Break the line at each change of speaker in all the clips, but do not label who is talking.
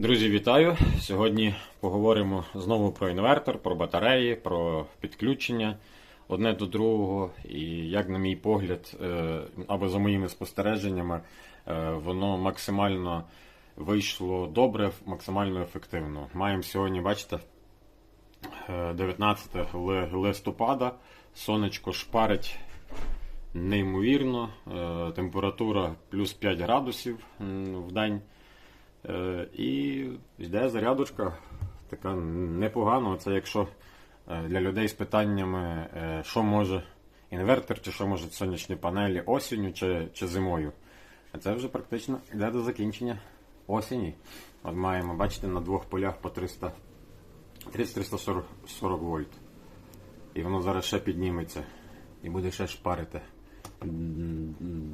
Друзі, вітаю! Сьогодні поговоримо знову про інвертор, про батареї, про підключення одне до другого. І як, на мій погляд, е, або за моїми спостереженнями, е, воно максимально вийшло добре, максимально ефективно. Маємо сьогодні, бачите, е, 19 листопада, сонечко шпарить неймовірно, е, температура плюс 5 градусів в день. Е, І йде зарядочка така непогана. Це якщо е, для людей з питаннями, е, що може інвертор, чи що можуть сонячні панелі осінню чи, чи зимою. Це вже практично йде до закінчення осені. От маємо, бачите, на двох полях по 300 340 вольт. І воно зараз ще підніметься і буде ще шпарити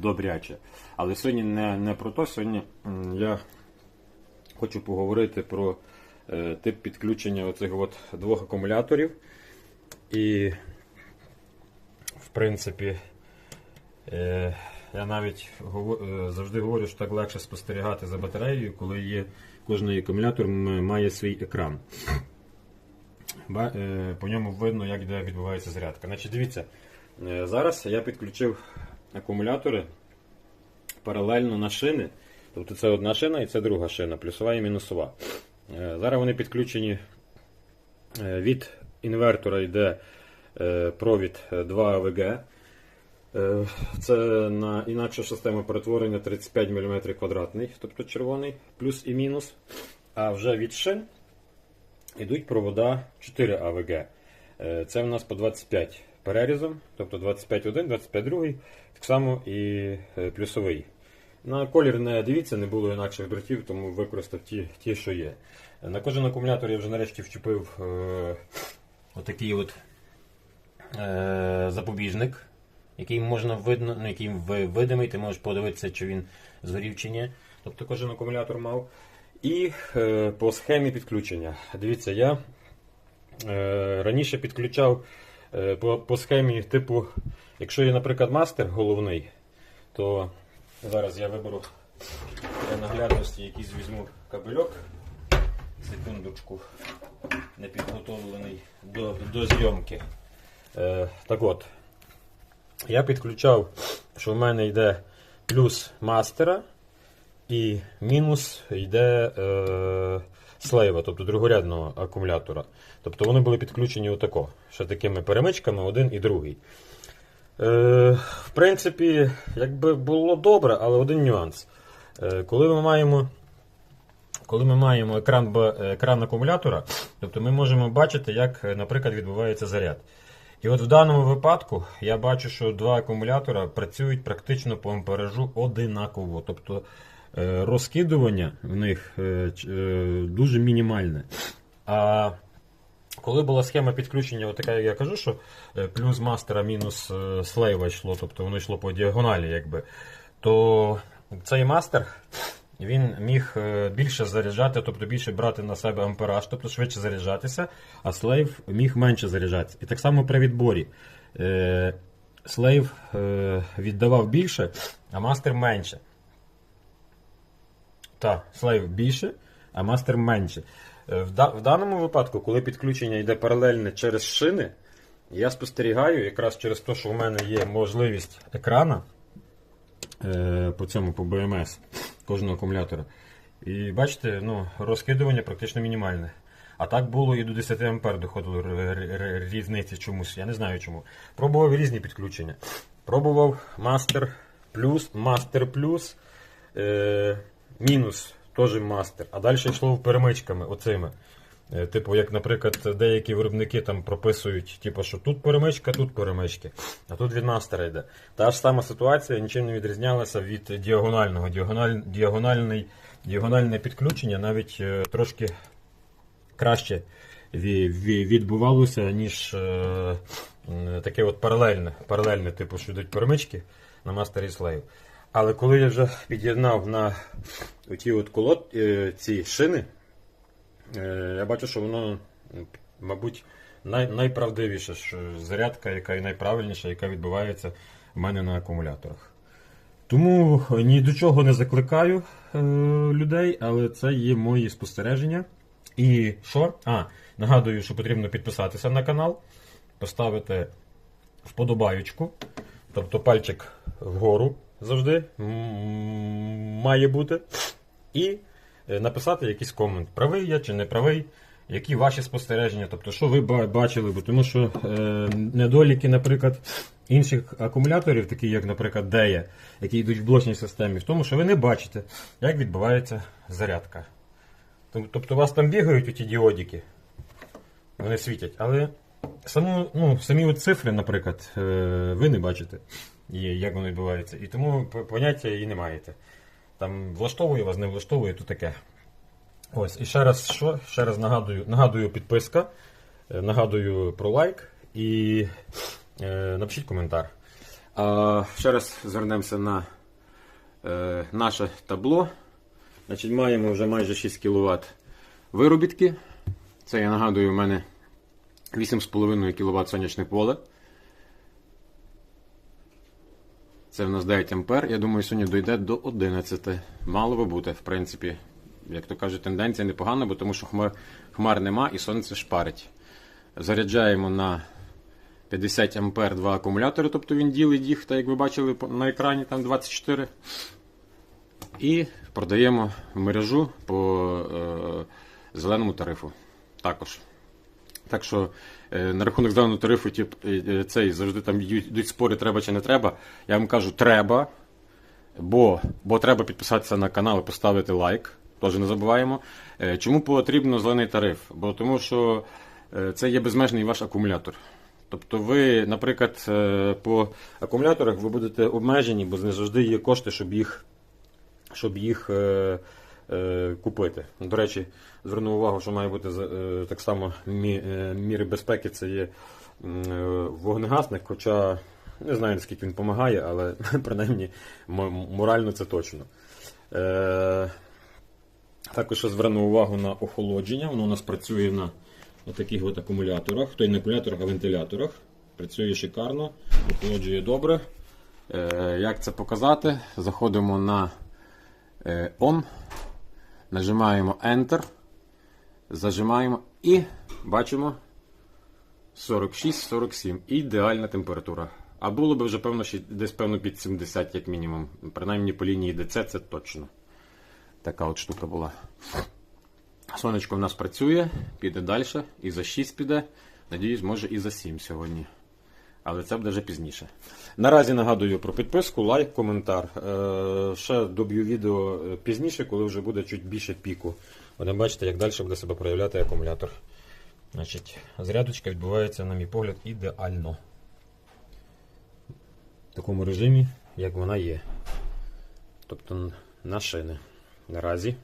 добряче. Але сьогодні не, не про то, сьогодні я хочу поговорити про е, тип підключення оцих от двох акумуляторів. І, в принципі, е, я навіть е, завжди говорю, що так легше спостерігати за батареєю, коли є кожний акумулятор має свій екран. По ньому видно, як де відбувається зарядка. Значить, дивіться, зараз я підключив акумулятори паралельно на шини. Тобто це одна шина і це друга шина, плюсова і мінусова. Е, Зараз вони підключені е, від інвертора йде е, провід е, 2 АВГ. Це на інакшу систему перетворення 35 мм квадратний, тобто червоний, плюс і мінус. А вже від шин йдуть провода 4 АВГ. Це в нас по 25 перерізом, тобто 25 один, 25 другий, так само і плюсовий. На колір не дивіться, не було інакших дротів, тому використав ті, ті що є. На кожен акумулятор я вже нарешті вчепив е, отакий от е, запобіжник, який можна видно, ну, який видимий, ти можеш подивитися, чи він згорів чи ні. Тобто кожен акумулятор мав. І е, по схемі підключення. Дивіться, я е, раніше підключав е, по, по схемі, типу, якщо є, наприклад, мастер головний, то зараз я виберу для наглядності якийсь візьму кабельок. Секундочку, не підготовлений до, до зйомки. Е, так от, я підключав, що в мене йде плюс мастера і мінус йде е, слейва, тобто другорядного акумулятора. Тобто вони були підключені отако, ще такими перемичками, один і другий. Е, в принципі, якби було добре, але один нюанс. Е, коли ми маємо. Коли ми маємо екран, екран акумулятора, тобто ми можемо бачити, як, е, наприклад, відбувається заряд. І от в даному випадку я бачу, що два акумулятора працюють практично по амперажу одинаково. Тобто розкидування в них дуже мінімальне. А коли була схема підключення, от така, як я кажу, що е, плюс мастера, мінус е, слейва йшло, тобто воно йшло по діагоналі, якби, то цей мастер він міг е, більше заряджати, тобто більше брати на себе ампераж, тобто швидше заряджатися, а слейв міг менше заряджатися. І так само при відборі. Слейв віддавав більше, а мастер менше. Так, слейв більше, а мастер менше. Е, В, да- в даному випадку, коли підключення йде паралельне через шини, я спостерігаю якраз через те, що в мене є можливість екрана е, по цьому по BMS кожного акумулятора. І бачите, ну, розкидування практично мінімальне. А так було і до 10 ампер доходило різниці чомусь. Я не знаю чому. Пробував різні підключення. Пробував мастер плюс, мастер плюс, мінус, теж мастер. А далі йшло перемичками оцими. Е, Типу, як, наприклад, деякі виробники там прописують, типу, що тут перемичка, тут перемички, а тут від мастера йде. Та ж сама ситуація нічим не відрізнялася від діагонального. Діагональ, діагональний, діагональне підключення навіть е, трошки краще ві- ві- відбувалося, ніж е, таке от паралельне, паралельне, типу, що йдуть перемички на мастері слейв. Але коли я вже під'єднав на оті от колод, е, ці шини, Е, Я бачу, що воно, мабуть, най, найправдивіша зарядка, яка і найправильніша, яка відбувається в мене на акумуляторах. Тому ні до чого не закликаю е, людей, але це є мої спостереження. І що? А, нагадую, що потрібно підписатися на канал, поставити вподобаючку, тобто пальчик вгору завжди має бути. І е, написати якийсь комент, правий я чи не правий, які ваші спостереження, тобто, що ви бачили, бо тому що е, недоліки, наприклад, інших акумуляторів, такі як, наприклад, Дея, які йдуть в блочній системі, в тому, що ви не бачите, як відбувається зарядка. Тобто у вас там бігають ті діодики, вони світять, але саму, ну, самі от цифри, наприклад, е, ви не бачите, і як воно відбувається. І тому поняття і не маєте. Там влаштовує вас, не влаштовує, то таке. Ось, і ще раз що? Ще раз нагадую, нагадую підписка, е, нагадую про лайк і е, напишіть коментар. А, ще раз звернемося на е, наше табло. Значить, маємо вже майже 6 кВт виробітки. Це я нагадую, у мене 8,5 кВт сонячне поле. Це в нас 9 ампер. Я думаю, сьогодні дойде до 11. Мало би бути, в принципі. Як то кажуть, тенденція непогана, бо тому що хмар, хмар нема і сонце шпарить. Заряджаємо на 50 ампер два акумулятори, тобто він ділить їх, так як ви бачили на екрані, там 24. І продаємо в мережу по е, зеленому тарифу. Також. Так що е, на рахунок зеленого тарифу, тип, е, е, цей завжди там йдуть спори, треба чи не треба. Я вам кажу, треба. Бо, бо треба підписатися на канал і поставити лайк. Теж не забуваємо. Чому потрібно зелений тариф? Бо тому що це є безмежний ваш акумулятор. Тобто ви, наприклад, по акумуляторах ви будете обмежені, бо не завжди є кошти, щоб їх, щоб їх купити. До речі, зверну увагу, що має бути е, так само е, міри безпеки це є е, вогнегасник, хоча не знаю, наскільки він допомагає, але принаймні морально це точно. Е, також зверну увагу на охолодження. Воно у нас працює на таких от акумуляторах, то й не акумуляторах, а вентиляторах. Працює шикарно, охолоджує добре. Е, як це показати? Заходимо на е, On, нажимаємо Enter, зажимаємо і бачимо 46-47. Ідеальна температура. А було б вже певно, десь певно під 70, як мінімум. Принаймні по лінії ДЦ це точно. Така от штука була. Сонечко в нас працює, піде далі, і за 6 піде. Надіюсь, може і за 7 сьогодні. Але це буде вже пізніше. Наразі нагадую про підписку, лайк, коментар. Е, ще доб'ю відео е, пізніше, коли вже буде чуть більше піку. Будемо бачити, як далі буде себе проявляти акумулятор. Значить, зарядочка відбувається, на мій погляд, ідеально. В такому режимі, як вона є. Тобто на шини. Наразі.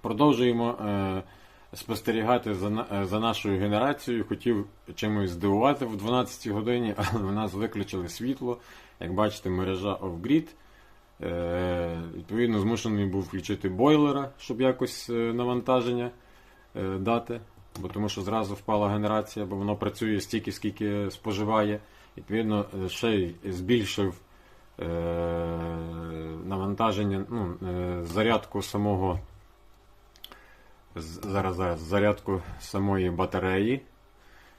Продовжуємо е, спостерігати за, е, за нашою генерацією. Хотів чимось здивувати в 12 годині, але в нас виключили світло. Як бачите, мережа off-grid. Е, відповідно, змушений був включити бойлера, щоб якось е, навантаження е, дати. Бо тому що зразу впала генерація, бо воно працює стільки, скільки споживає. Відповідно, ще й збільшив навантаження, ну, зарядку самого зараз, зараз зарядку самої батареї.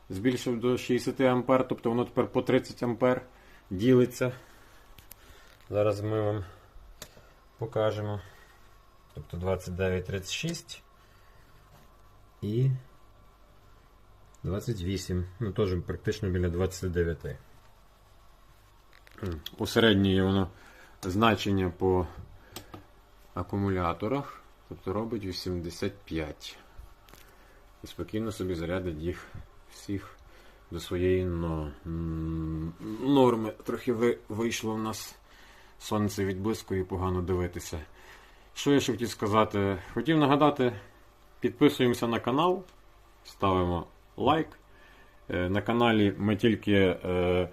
Збільшив до 60 А, тобто воно тепер по 30 А ділиться. Зараз ми вам покажемо. Тобто 29,36 і 28. Ну, теж практично біля 29. М, Посереднє воно значення по акумуляторах, тобто робить 85. І спокійно собі зарядить їх всіх до своєї но- норми. Трохи ви- вийшло в нас сонце відблискує погано дивитися. Що я ще хотів сказати? Хотів нагадати, підписуємося на канал, ставимо лайк. Е, На каналі ми тільки е,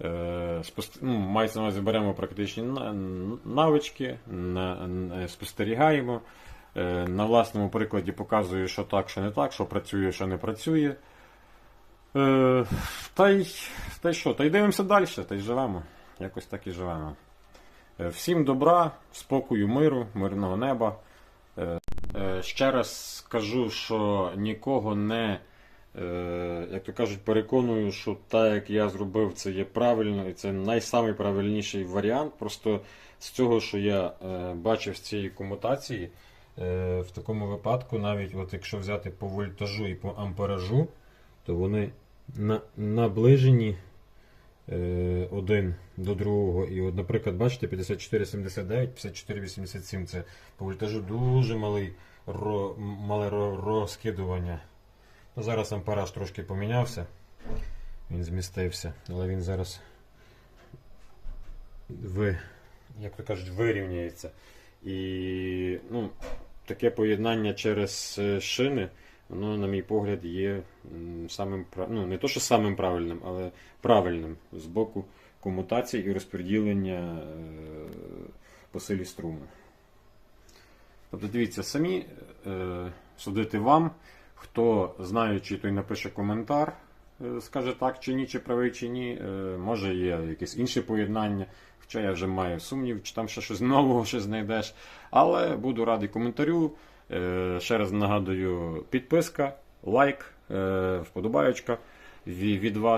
е, спос- ну, мається на беремо практичні навички, на, на- спостерігаємо. Е, На власному прикладі показую, що так, що не так, що працює, що не працює. Е, Та й, та й що, та й дивимося далі, та й живемо. Якось так і живемо. Е, Всім добра, спокою, миру, мирного неба. Ще раз скажу, що нікого не, як то кажуть, переконую, що так, як я зробив, це є правильно і це найсамий правильніший варіант. Просто з цього, що я бачив з цієї комутації, в такому випадку, навіть от якщо взяти по вольтажу і по амперажу, то вони на, наближені е, один до другого. І, от, наприклад, бачите, 54,79, 54,87 це по вольтажу дуже малий, ро, мале ро- розкидування. Ну, зараз ампераж трошки помінявся, він змістився, але він зараз ви, як то кажуть, вирівняється. І ну, таке поєднання через е, шини, воно, на мій погляд, є самим ну, не то, що самим правильним, але правильним з боку комутації і розподілення е, по силі струму. Тобто, дивіться, самі е, судити вам, хто знаючи, той напише коментар, скаже так чи ні, чи правий, чи ні. Може є якесь інше поєднання, хоча я вже маю сумнів, чи там ще щось нового ще знайдеш. Але буду радий коментарю. Е, ще раз нагадую, підписка, лайк, е, вподобаєчка від вас.